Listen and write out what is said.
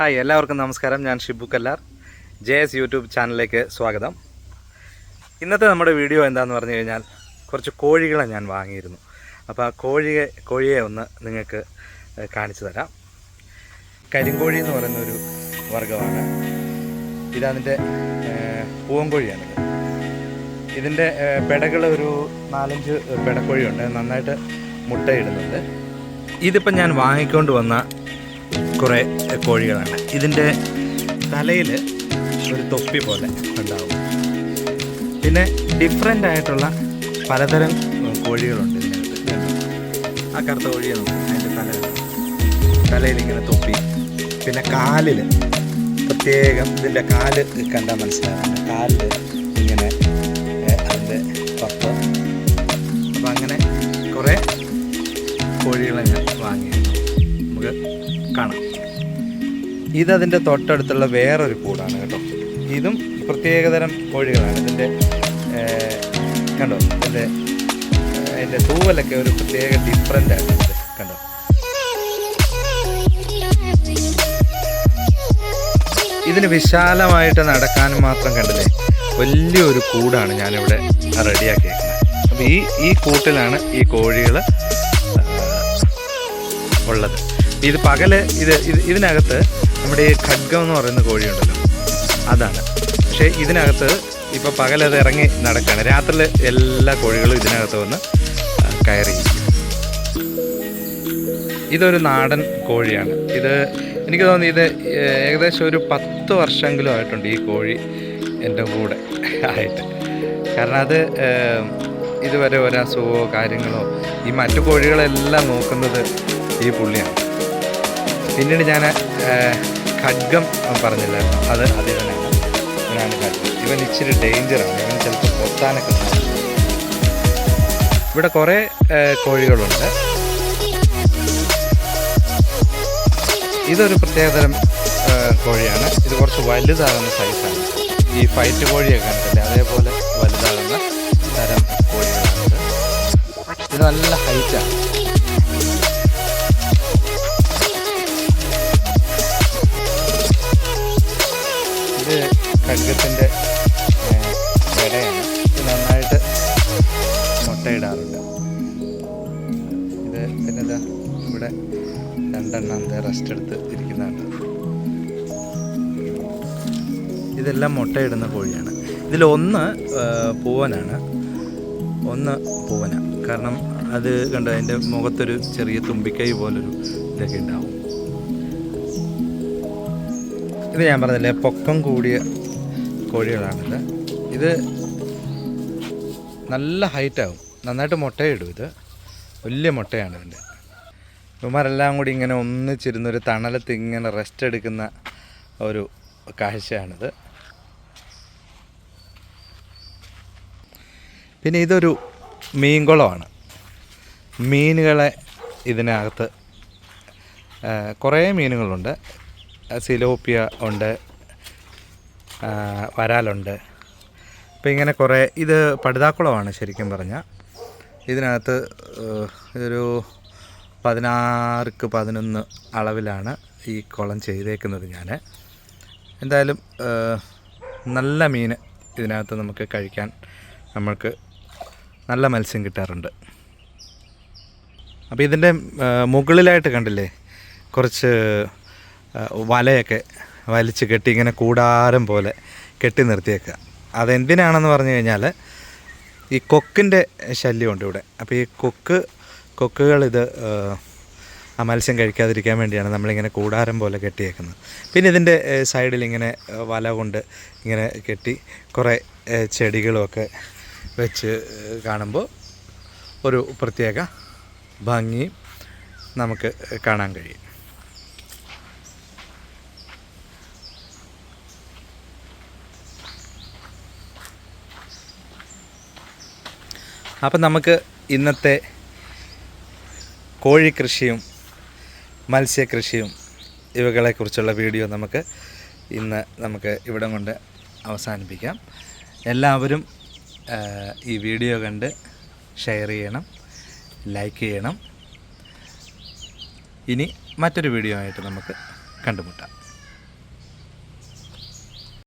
Hi എല്ലാവർക്കും നമസ്കാരം. ഞാൻ Shibu Kallar. J S YouTube ചാനലിലേക്ക് സ്വാഗതം. ഇന്നത്തെ നമ്മുടെ വീഡിയോ എന്താണെന്ന് പറഞ്ഞു കഴിഞ്ഞാൽ കുറച്ച് കോഴികളെ ഞാൻ വാങ്ങിയിരുന്നു. അപ്പോൾ ആ കോഴിയെ കോഴിയെ ഒന്ന് നിങ്ങൾക്ക് കാണിച്ചു തരാം. കരിങ്കോഴി എന്ന് പറയുന്ന ഒരു വർഗമാണ് ഇതതിന്റെ പൂവൻകോഴിയാണിത് ഇതിന്റെ പെടകൾ ഒരു നാലഞ്ച് പെടക്കോഴിയുണ്ട്. നന്നായിട്ട് മുട്ടയിടുന്നുണ്ട്. ഇതിപ്പോൾ ഞാൻ വാങ്ങിക്കൊണ്ട് വന്ന കുറേ കോഴികളാണ്. ഇതിന്റെ തലയിൽ ഒരു തൊപ്പി പോലെ ഉണ്ടാവും. പിന്നെ ഡിഫറെന്റ് ആയിട്ടുള്ള പലതരം കോഴികളുണ്ട് ഇതിനകത്ത്. ആ കറുത്ത കോഴിയെ നോക്ക്. അതിന്റെ തല തലയിൽ ഇങ്ങനെ തൊപ്പി. പിന്നെ കാലിൽ പ്രത്യേകം ഇതിന്റെ കാൽ കണ്ടാൽ മനസ്സിലാകും. കാലിൽ ഇങ്ങനെ അതിന്റെ പത്ത് അപ്പം അങ്ങനെ കുറേ കോഴികളെ ഞാൻ വാങ്ങിയിരുന്നു. നമുക്ക് കാണാം. ഇതതിന്റെ തൊട്ടടുത്തുള്ള വേറൊരു കൂടാണ് കേട്ടോ. ഇതും പ്രത്യേകതരം കോഴികളാണ്. ഇതിന്റെ കണ്ടോ? ഇതിന്റെ അതിന്റെ തൂവലൊക്കെ ഒരു പ്രത്യേക ഡിഫറെന്റ് ആണ്. കണ്ടോ? ഇതിന് വിശാലമായിട്ട് നടക്കാനും മാത്രം കണ്ടില്ലേ? വലിയൊരു കൂടാണ് ഞാനിവിടെ റെഡിയാക്കിയേക്കുന്നത്. അപ്പോൾ ഈ ഈ കൂട്ടിലാണ് ഈ കോഴികൾ ഇത് പകൽ ഇത് ഇത് ഇതിനകത്ത് നമ്മുടെ ഈ ഖഡ്ഗം എന്ന് പറയുന്ന കോഴിയുണ്ടല്ലോ അതാണ്. പക്ഷേ ഇതിനകത്ത് ഇപ്പോൾ പകലത് ഇറങ്ങി നടക്കുകയാണ് രാത്രിയിൽ എല്ലാ കോഴികളും ഇതിനകത്ത് വന്ന് കയറി ഇതൊരു നാടൻ കോഴിയാണ്. ഇത് എനിക്ക് തോന്നി ഇത് ഏകദേശം ഒരു പത്ത് വർഷമെങ്കിലും ആയിട്ടുണ്ട് ഈ കോഴി എന്റെ കൂടെ ആയിട്ട്. കാരണം അത് ഇതുവരെ ഒരസുഖമോ കാര്യങ്ങളോ ഈ മറ്റു കോഴികളെല്ലാം നോക്കുന്നത് ഈ പുള്ളിയാണ്. പിന്നീട് ഞാൻ ഖഡ്ഗം പറഞ്ഞില്ലായിരുന്നു അത് അതേ തന്നെ. ഇവനാണ് ഖഡ്ഗം. ഇവൻ ഇച്ചിരി ഡേഞ്ചറാണ് ഇവൻ ചിലപ്പോൾ പൊത്താനൊക്കെ ഇവിടെ കുറേ കോഴികളുണ്ട്. ഇതൊരു പ്രത്യേകതരം കോഴിയാണ്. ഇത് കുറച്ച് വലുതാകുന്ന സൈസാണ് ഈ ഫൈറ്റ് കോഴിയൊക്കെ കണ്ടില്ലേ അതേപോലെ വലുതാകുന്ന തരം കോഴികളാണ് ഇത്. നല്ല ഹൈറ്റാണ് ഖഡ്ഗത്തിന്റെ ഇടയാണ് ഇത് നന്നായിട്ട് മുട്ടയിടാറുണ്ട്. ഇത് പിന്നെ ഇതാ ഇവിടെ രണ്ടെണ്ണം റെസ്റ്റ് എടുത്ത് ഇരിക്കുന്നുണ്ട്. ഇതെല്ലാം മുട്ടയിടുന്ന കോഴിയാണ്. ഇതിലൊന്ന് ഒന്ന് പൂവനാണ്. ഒന്ന് പൂവന. കാരണം അത് കണ്ട അതിന്റെ മുഖത്തൊരു ചെറിയ തുമ്പിക്കൈ പോലൊരു ഇതൊക്കെ ഉണ്ടാവും. ഇത് ഞാൻ പറഞ്ഞില്ലേ പൊക്കം കൂടിയ കോഴികളാണിത്. ഇത് നല്ല ഹൈറ്റ് ആവും നന്നായിട്ട് മുട്ടയിടും ഇത്. വലിയ മുട്ടയാണ് ഇതിന്റെ. ഇവന്മാരെല്ലാം കൂടി ഇങ്ങനെ ഒന്നിച്ചിരുന്ന ഒരു തണലത്ത് ഇങ്ങനെ റെസ്റ്റ് എടുക്കുന്ന ഒരു കാഴ്ചയാണിത്. പിന്നെ ഇതൊരു മീൻകുളമാണ്. മീനുകളെ ഇതിനകത്ത് കുറേ മീനുകളുണ്ട്. സിലോപ്പിയ ഉണ്ട് വരാലുണ്ട്. അപ്പോൾ ഇങ്ങനെ കുറേ ഇത് പടുതാക്കുളമാണ് ശരിക്കും പറഞ്ഞാൽ ഇതിനകത്ത് ഇതൊരു പതിനാറുക്ക് പതിനൊന്ന് അളവിലാണ് ഈ കുളം ചെയ്തേക്കുന്നത് ഞാൻ എന്തായാലും നല്ല മീൻ ഇതിനകത്ത് നമുക്ക് കഴിക്കാൻ നമ്മൾക്ക് നല്ല മത്സ്യം കിട്ടാറുണ്ട്. അപ്പോൾ ഇതിന്റെ മുകളിലായിട്ട് കണ്ടില്ലേ? കുറച്ച് വലയൊക്കെ വലിച്ച് കെട്ടി ഇങ്ങനെ കൂടാരം പോലെ കെട്ടി നിർത്തിയേക്കുക. അതെന്തിനാണെന്ന് പറഞ്ഞു കഴിഞ്ഞാൽ ഈ കൊക്കിന്റെ ശല്യമുണ്ട് ഇവിടെ. അപ്പോൾ ഈ കൊക്ക് കൊക്കുകൾ ഇത് ആ മത്സ്യം കഴിക്കാതിരിക്കാൻ വേണ്ടിയാണ് നമ്മളിങ്ങനെ കൂടാരം പോലെ കെട്ടിയേക്കുന്നത്. പിന്നെ ഇതിന്റെ സൈഡിൽ ഇങ്ങനെ വല കൊണ്ട് ഇങ്ങനെ കെട്ടി കുറേ ചെടികളുമൊക്കെ വെച്ച് കാണുമ്പോൾ ഒരു പ്രത്യേക ഭംഗിയും നമുക്ക് കാണാൻ കഴിയും. അപ്പം നമുക്ക് ഇന്നത്തെ കോഴിക്കൃഷിയും മത്സ്യകൃഷിയും ഇവകളെക്കുറിച്ചുള്ള വീഡിയോ നമുക്ക് ഇന്ന് നമുക്ക് ഇവിടം കൊണ്ട് അവസാനിപ്പിക്കാം. എല്ലാവരും ഈ വീഡിയോ കണ്ട് ഷെയർ ചെയ്യണം ലൈക്ക് ചെയ്യണം. ഇനി മറ്റൊരു വീഡിയോ ആയിട്ട് നമുക്ക് കണ്ടുമുട്ടാം.